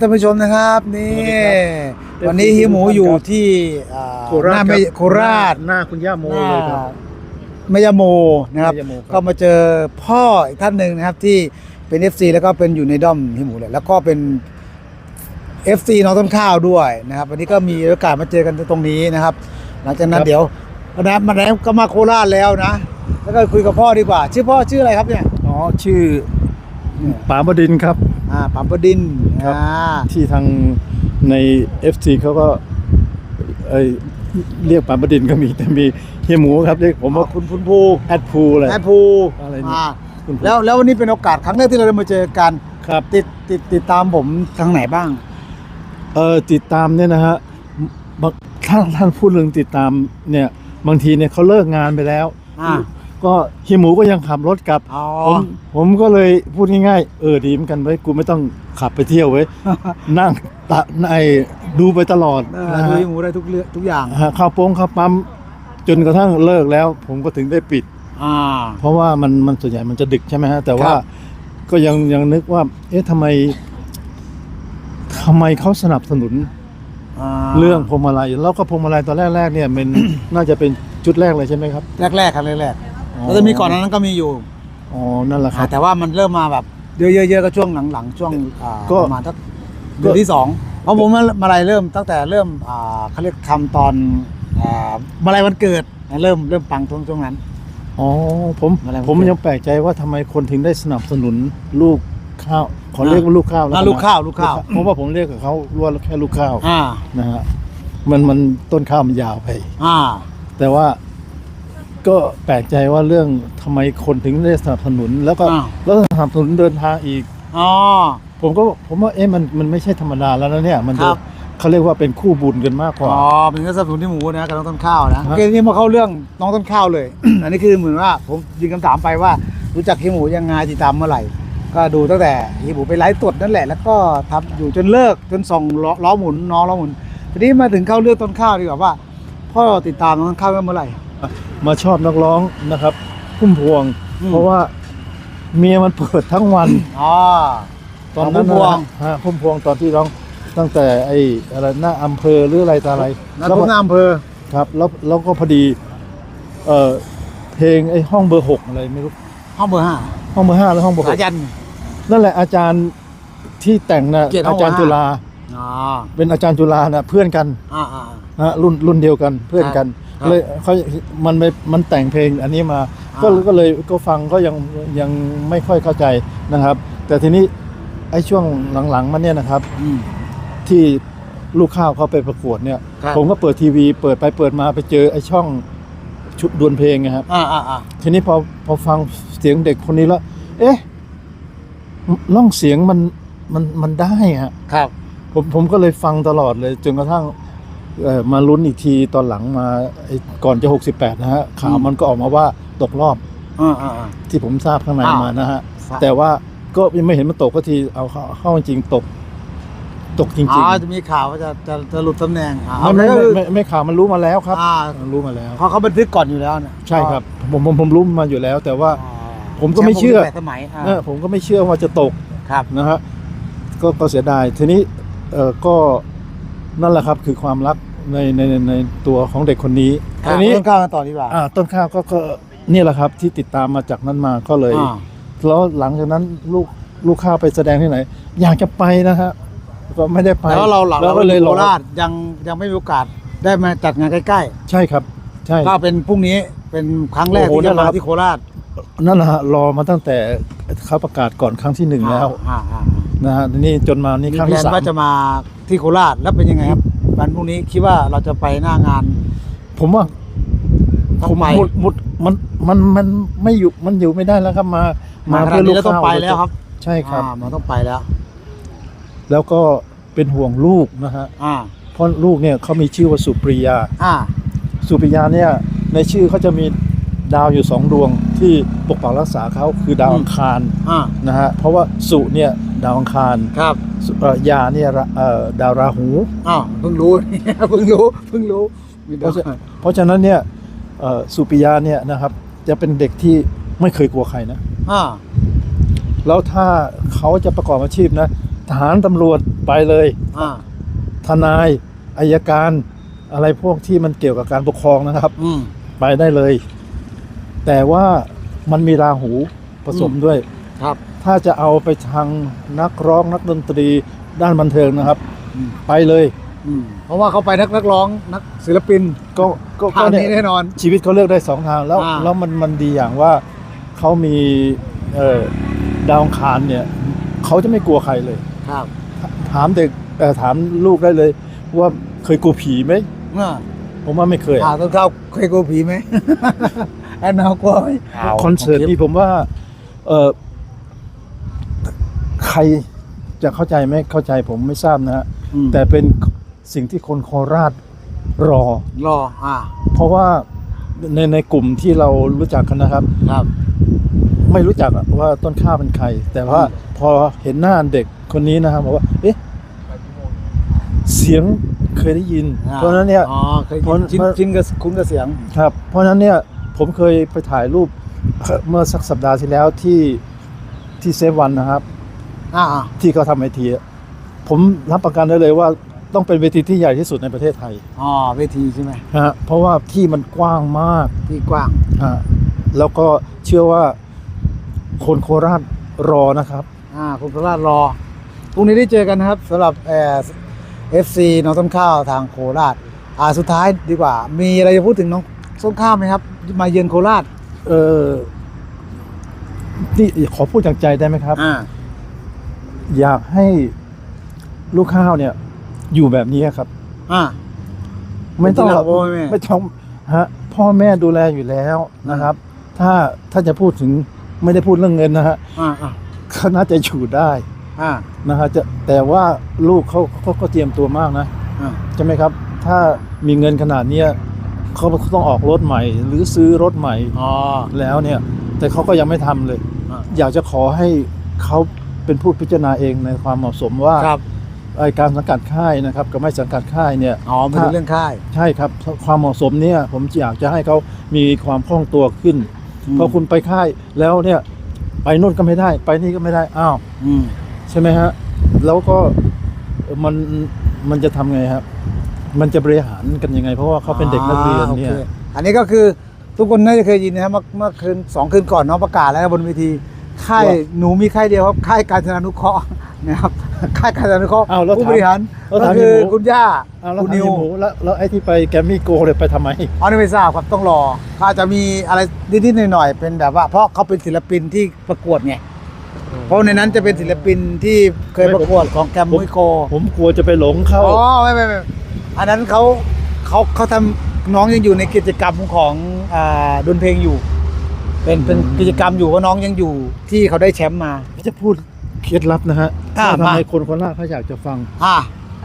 ท่านผู้ชมนะครับนี่สวัสดีครับวันนี้ฮิวหมูอยู่ที่อ่าโคราชหน้าไม่ครับ โคราชหน้าคุณย่าโมหน้าเลยครับ แมยาโมนะครับแม่ย่าโมครับ ก็มาเจอพ่ออีกท่านหนึ่งนะครับที่เป็น FC แล้วก็เป็นอยู่ในด้อมฮิวหมูเลยแล้วก็เป็น FC น้องต้นข้าวด้วยนะครับวันนี้ก็มีโอกาสมาเจอกันตรงนี้นะครับ หลังจากนั้นเดี๋ยววันนั้นมาแล้วก็มาโคราชแล้วนะ แล้วก็คุยกับพ่อดีกว่า ชื่อพ่อชื่ออะไรครับเนี่ยอ๋อชื่อป๋าบดินทร์ครับ อ่าปั๊มปดินครับ อ่าที่ทางใน FC เขาก็เอยเรียกป๋าบดินทร์ก็มีแต่มีเฮียหมูครับเรียกผมว่าคุณคุณภูแอดพูเลยแอดภูอะไรเนี่ย อ่าคุณภูแล้วแล้ววันนี้เป็นโอกาสครั้งแรกที่เราได้มาเจอกันครับ ติดติดติดตามผมทางไหนบ้าง เออติดตามเนี่ยนะฮะบางถ้าท่านพูดเรื่องติดตามเนี่ยบางทีเนี่ยเขาเลิกงานไปแล้ว อ่า ก็เฮียหมูก็ยังขับรถกลับอ๋อ ผมผมก็เลยพูดง่ายๆ เออดีเหมือนกันไว้ยกูไม่ต้องขับไปเที่ยวไว้ย นั่งตะในดูไปตลอดเออนะดูฮะ หมูได้ทุกเรื่องทุกอย่างฮะข้าวโป้งข้าวปั๊มจนกระทั่งเลิกแล้ว ผมก็ถึงได้ปิด อ่า เพราะว่ามันมันส่วนใหญ่มันจะดึกใช่ไหมฮะ แต่ว่าครับ ก็ยังยังนึกว่า เอ๊ะทำไมทำไมเขาสนับสนุนอ่าเรื่องพวงมาลัยแล้วก็พวงมาลัยตอนแรกๆเนี่ยมัน น่าจะเป็นชุดแรกเลยใช่ไหมครับ แรกแรกๆครับแรก แรกอ๋อแล้วจะมีก่อนนั้นก็มีอยู่อ๋อนั่นแหละคอ่ารับ แต่ว่ามันเริ่มมาแบบเยอะๆๆก็ช่วงหลังๆช่วงอ่าก็ประมาณสักเดือนที่สองเพราะผมมามาลัยเริ่มตั้งแต่เริ่มอ่าเขาเรียกทำตอนอ่ามาลัยวันเกิดเริ่มเริ่มปังช่วงช่วงนั้นอ๋อผมอะไรมันผมเกิดยังแปลกใจว่าทำไมคนถึงได้สนับสนุนลูกข้าวขอเรียกว่าลูกข้าวแล้วอ่ากันนะลูกข้าวลูกข้าวเพราะว่าผมเรียกกับเขาว่าแค่ลูกข้าวอ่านะฮะมันมันต้นข้าวมันยาวไปอ่า แต่ว่า ก็แปลกใจว่าเรื่องทำไมคนถึงได้สนับสนุน แล้วก็อ้าว แล้วสนับสนุนเดินทางอีก อ๋อ ผมก็ผมว่าเอ๊ะมันมันไม่ใช่ธรรมดาแล้วนะเนี่ย มันคจะรับ เขาเรียกว่าเป็นคู่บุญกันมากกว่า อ๋อเป็นก็สนับสนุนที่หมูนะกับน้องต้นข้าวนะฮะโอเคนี่มาเข้าเรื่องน้องต้นข้าวเลย อันนี้คือเหมือนว่าผมยิงคำถามไปว่ารู้จักเฮียหมูยังไงติดตามเมื่อไหร่ ก็ดูตั้งแต่เฮียหมูไปไลฟ์สดนั่นแหละแล้วก็ทำอยู่จนเลิกจนส่งล้อล้อหมุนน้องล้อหมุนทีนี้มาถึงเข้าเรื่องต้นข้าวดีกว่าว่าพ่อติดตามน้องต้นข้าวเมื่อไหร่ มาชอบนักร้องนะครับพุ่มพวง อืม เพราะว่าเมียมันเปิดทั้งวัน อ๋อ ตอนนั้นพุ่มพวง นะฮะพุ่มพวงตอนที่ร้องตั้งแต่ไอ้อะไรหน้าอำเภอหรืออะไรต่ออะไรนักแล้วทุก็กงามอำเภอครับแล้วแล้วก็พอดีเอ่อเพลงไอ้ห้องเบอร์หกอะไรไม่รู้ห้องเบอร์ห้าห้องเบอร์ห้าหรือห้องเบอร์หสากยัน นั่นแหละอาจารย์ที่แต่งนะเกียรติห้อาองจารย์ห้า จุฬาอ๋อเป็นอาจารย์จุฬานะเพื่อนกัน อ่าอ่านะ ฮะรุ่นรุ่นเดียวกันเพื่อนกันครับเลยเขามันไปมันแต่งเพลงอันนี้มาอ่าก็ก็เลยก็ฟังก็ยังยังไม่ค่อยเข้าใจนะครับ แต่ทีนี้ไอ้ช่วงหลังๆมันเนี่ยนะครับ อืม ที่ลูกข้าวเขาไปประกวดเนี่ย ครับ ผมก็เปิดทีวี เปิดไปเปิดมาไปเจอไอ้ช่องชุดดวลเพลงนะครับ อ่าอ่าอ่า ทีนี้พอพอฟังเสียงเด็กคนนี้แล้ว เอ๊ะร่องเสียงมันมันมันได้ฮะ ครับ ผมผมก็เลยฟังตลอดเลยจนกระทั่งเอ่อ มาลุ้นอีกทีตอนหลังมาไอ้ก่อนจะ 68 นะฮะข่าวอืมมันก็ออกมาว่าตกรอบอ่าอ่าอ่าที่ผมทราบข้างในอ้าวมานะฮะครับแต่ว่าก็ยังไม่เห็นมันตกก็ทีเอาเข้าเข้าจริงตก ตกจริงอ๋อๆจะมีข่าวว่าจะจะจะหลุดตำแหน่งอ่าไม่ไม่ก็คือไม่ไม่ไม่ข่าวมันรู้มาแล้วครับอ่ามันรู้มาแล้วเขาเขาบันทึกก่อนอยู่แล้วเนี่ยใช่ครับผมผมผมรู้มาอยู่แล้ว แต่ว่าอ๋อผมก็ไม่เชื่อแชป์ผมตั้งแต่สมัยอ่าเออผมก็ไม่เชื่อว่าจะตกครับนะฮะก็ก็เสียดายทีนี้เออก็ นั่นแหละครับคือความรักในในในในตัวของเด็กคนนี้ครัทีบ นี้เรื่องก้าวกันต่อดีกว่า อ่าต้นข้าวก็ก็นี่แหละครับที่ติดตามมาจากนั้นมาก็เลย อ่า แล้วหลังจากนั้นลูกลูกข้าวไปแสดงที่ไหน อยากจะไปนะฮะก็ไม่ได้ไปแล้วเราหลังแล้วก็เลยโครอราชยังยังไม่มีโอกาสได้มาจัดงานใกล้ใช่ครับ ใช่ ๆก็เป็นพรุ่งนี้เป็นครั้งแรกโอ้โหที่จะนั่นแหมาละที่โคราชนั่นแหละฮะรอมาตั้งแต่เขาประกาศก่อนครั้งที่หนึ่งแล้ว อ่าอ่า นะฮะนี่จนมานี่มีครั้งแผที่นสาม ว่าจะมาที่โคราชแล้วเป็นยังไงครับวันพรุ่งนี้คิดว่าเราจะไปหน้างาน ผมว่าต้องผมไป หมดหมดมันมันมันไม่อยู่มันอยู่ไม่ได้แล้วครับมามาขนาดนี้แล้วต้องไปแล้วครับใช่ครับ อ่ามันต้องไปแล้ว แล้วก็เป็นห่วงลูกนะฮะอ่า เพราะลูกเนี่ยเขามีชื่อว่าสุปริยา อ่า สุปริยาเนี่ยในชื่อเขาจะมีดาวอยู่สองดวงที่ปกปักรักษาเขาคือดาวอืม อังคารอ่า นะฮะเพราะว่าสุเนี่ย ดาวอังคารครับสุเอ่อยาเนี่ยราเอ่อดาวราหู อ้าวเพิ่งรู้ เพิ่งรู้เพิ่งรู้มีเพดาวราะฉะเพราะฉะนั้นเนี่ยเอ่อสุปริยาเนี่ยนะครับ จะเป็นเด็กที่ไม่เคยกลัวใครนะ อ่าแล้วถ้าเขาจะประกอบอาชีพนะททหารตำรวจไปเลย อ่าทนายอายการ อะไรพวกที่มันเกี่ยวกับการปกครองนะครับ อืม ไปได้เลย แต่ว่ามันมีราหูผสมอืม ด้วย ครับ ถ้าจะเอาไปทางนักร้องนักดนตรีด้านบันเทิงนะครับ อืม ไปเลยอืมเพราะว่าเขาไปนักนักร้องนักศิลปินก็ก็ทางก็นี้เนี่ยแน่นอน ชีวิตเขาเลือกได้สองทางแล้วอ่า แล้วมันมันดีอย่างว่าเขามีเอ่อดาวอังคารเนี่ยเขาจะไม่กลัวใครเลย ครับถามเด็กเอ่อถามลูกได้เลย ว่าเคยกลัวผีไหมอ่าผมว่าไม่เคยอ่าต้นข้าวเคยกลัวผีไหม แอนนาวกลัวไหมคอนเสิร์ตนี่ผมว่าเออ ใครจะเข้าใจไหมเข้าใจผมไม่ทราบนะฮะอืมแต่เป็นสิ่งที่คนโคราชรอ รออ่าเพราะว่าในในกลุ่มที่เรารู้จักกันนะครับ ครับ ไม่รู้จักอะว่าต้นข้าวเป็นใคร แต่ว่าพอเห็นหน้าเด็กคนนี้นะครับบอกว่า เอ๊ะเสียงเคยได้ยิน อ่เพราะฉะนั้นเนี่ย อ๋อเคยเพราะ ชินชินกับคุ้นกับเสียง ครับ เพราะฉะนั้นเนี่ยผมเคยไปถ่ายรูปเอ่อเมื่อสักสัปดาห์ที่แล้วที่ที่เซฟวันนะครับ อ่าที่เขาทำไอทีอะผมรับประกันได้เลยว่าต้องเป็นเวทีที่ใหญ่ที่สุดในประเทศไทยอ๋อเวทีใช่ไหมฮะเพราะว่าที่มันกว้างมากที่กว้าง ฮะแล้วก็เชื่อว่าคนโคราชรอนะครับ อ่าคุณพระราชรอพรุ่งนี้ได้เจอกันนะครับสำหรับเอ่อฟซีน้องต้นข้าวทางโคราชอ่าสุดท้ายดีกว่า มีอะไรจะพูดถึงน้องต้นข้าวไหมครับ มาเยือนโคราช เออนี่ขอพูดจากใจได้ไหมครับ อ่า อยากให้ลูกข้าวเนี่ย อยู่แบบนี้ครับ อ่า ไม่ต้องเป็นที่รักพ่อแม่ ไม่ต้องฮะ พ่อแม่ดูแลอยู่แล้วนะครับ ถ้าถ้าจะพูดถึงไม่ได้พูดเรื่องเงินนะฮะอ่าอ่าเขาน่าจะอยู่ได้อ่านะฮะจะแต่ว่าลูกเขาเขาก็เตรียมตัวมากนะ อ่าใช่ไหมครับ ถ้ามีเงินขนาดเนี้ยเขาต้องออกรถใหม่ หรือซื้อรถใหม่อ๋อแล้วเนี่ย แต่เขาก็ยังไม่ทำเลย อ่าอยากจะขอให้เขา เป็นผู้พิจารณาเองในความเหมาะสมว่าครับไอ้การสังกัดค่ายนะครับกับไม่สังกัดค่ายเนี่ยอ๋อไม่ถึงเรื่องค่าย ใช่ครับความเหมาะสมเนี่ยผมอยากจะให้เขามีความคล่องตัวขึ้นอืมเพราะคุณไปค่ายแล้วเนี่ย ไปนู่นก็ไม่ได้ ไปนี่ก็ไม่ได้อ้าวอืมใช่ไหมฮะแล้วก็มันมันจะทำไงครับมันจะบริหารกันยังไง เพราะว่าเขาเป็นเด็กนักเรียนเนี่ยอ่าโอคอันนี้ก็คือทุกคนน่าจะเคยยินนะครับเมื่อเมื่อคืนสองคืนก่อนน้องประกาศแล้วบนเวที ค่ายหนูมีค่ายเดียวครับค่ายการจนานุเคราะห์นะครับค่ายการจนานุเคราะห์อ้าวแล้วผู้ถามบริหารแล้วก็ถามคือหมู คุณย่าอ้าวแล้วคุณทางนิวหมูแล้วแล้วไอ้ที่ไปแกรมมี่โกเลยไปทำไม อันนี้ไม่ทราบครับต้องรอเขาอาจจะมีอะไรนิดๆหน่อยๆเป็นแบบว่า เพราะเขาเป็นศิลปินที่ประกวดไงเพราะในนั้นจะเป็นศิลปินที่เคยประกวดของแกรมมี่โกผมกลัวจะไปหลงเข้า อ๋อไม่ไม่ไม่อันนั้นเขาเขาเขาทำน้องยังอยู่ในกิจกรรมของอ่าดนเพลงอยู่ เป็นเป็นกิจกรรมอยู่ว่าน้องยังอยู่ที่เขาได้แชมป์มา จะพูดเคล็ดลับนะฮะอ่า ว่าทำไมมาคนโคนราชเขาอยากจะฟัง อ่า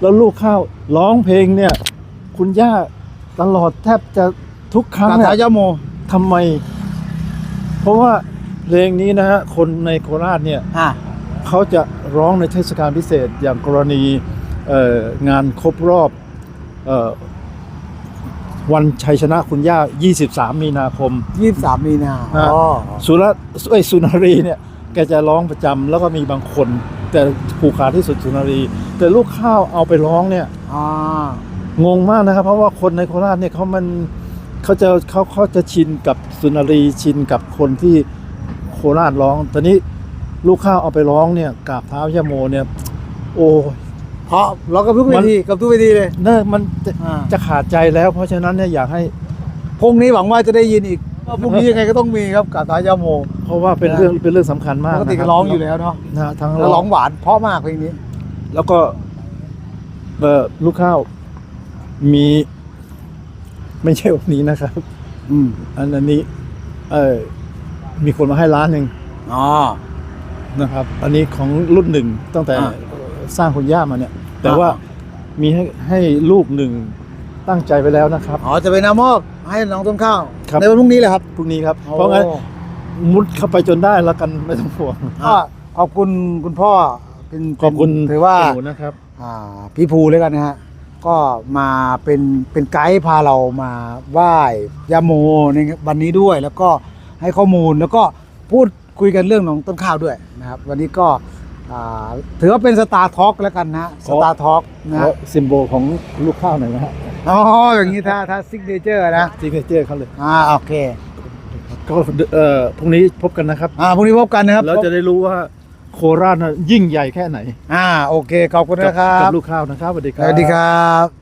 แล้วลูกข้าวร้องเพลงเนี่ย คุณย่าตลอดแทบจะทุกครั้งกาเนี่ยถาย่าโม ทำไม เพราะว่าเพลงนี้นะฮะคนในโคราชเนี่ย อ่า เขาจะร้องในเทศกาลพิเศษอย่างกรณีเอ่องานครบรอบเออ วันชัยชนะคุณย่า 23 มีนาคม ยี่สิบสามมีนาฮะอ๋อสุรเอ้ยสุนารีเนี่ยแกจะร้องประจำแล้วก็มีบางคน แต่ผูกขาดที่สุดสุนารี แต่ลูกข้าวเอาไปร้องเนี่ย อ่างงมากนะครับ เพราะว่าคนในโคราชเนี่ยเขามันเขาจะเขาเขาจะชินกับสุนารีชินกับคนที่โคราชร้อง ตอนนี้ลูกข้าวเอาไปร้องเนี่ยกราบเท้ายาโมเนี่ย โอ้ย เพราะเรากับทุกเวทีกับทุกเวทีเลยเน่มันจะอ่าจะขาดใจแล้ว เพราะฉะนั้นเนี่ยอยากให้พรุ่งนี้หวังว่าจะได้ยินอีกว่าพรุ่งนี้ยังไงก็ต้องมีครับกาถาย่าโมเพราะว่าเป็นนะเรื่องเป็นเรื่องสำคัญมากปกตินะคก็บร้องอยู่แล้วเนาะนะฮะทั้งแล้วร้องหวานเพราะมากเพลงนี้แล้วก็เออลูกข้าวมี ไม่ใช่วันนี้นะครับ อืมอันอันนี้ เออมีคนมาให้ล้านหนึ่งอ๋อ นะครับ อันนี้ของรุ่นหนึ่งตั้งแต่อ่า สร้างคุณย่ามาเนี่ย แต่ว่าอ่มีให้ให้ลูกหนึ่งตั้งใจไปแล้วนะครับ อ๋อจะไปนำมอบให้น้องต้นข้าว ครับ ในวันพรุ่งนี้แหละครับพรุ่งนี้ครับ เพราะงั้นมุดเข้าไปจนได้แล้วกันไม่ต้องห่วงก็ขอบคุณคุณพ่อเป็นขอบคุณถือว่าหนูนะครับ อ่าพี่ภูเลยกันนะฮะ ก็มาเป็นเป็นไกด์พาเรามาไหว้ยาโมในวันนี้ด้วย แล้วก็ให้ข้อมูลแล้วก็พูดคุยกันเรื่องของต้นข้าวด้วยนะครับ วันนี้ก็อ่า ถือว่าเป็นสตาร์ท็อกแล้วกันนะสตาร์ท็อกนะขอซิมโบลของลูกข้าวหน่อยนะฮะอ๋ออย่างนี้ถ้าถ้าซิกเนเจอร์นะซิกเนเจอร์เขาเลยอ่าโอเคก็เอ่อพรุ่งนี้พบกันนะครับอ่าพรุ่งนี้พบกันนะครับแล้วจะได้รู้ว่าโคราชน่ะยิ่งใหญ่แค่ไหน อ่าโอเคขอบคุณกันะครักับลูกข้าวนะครับสวัสดีคสรับวัสดีครับ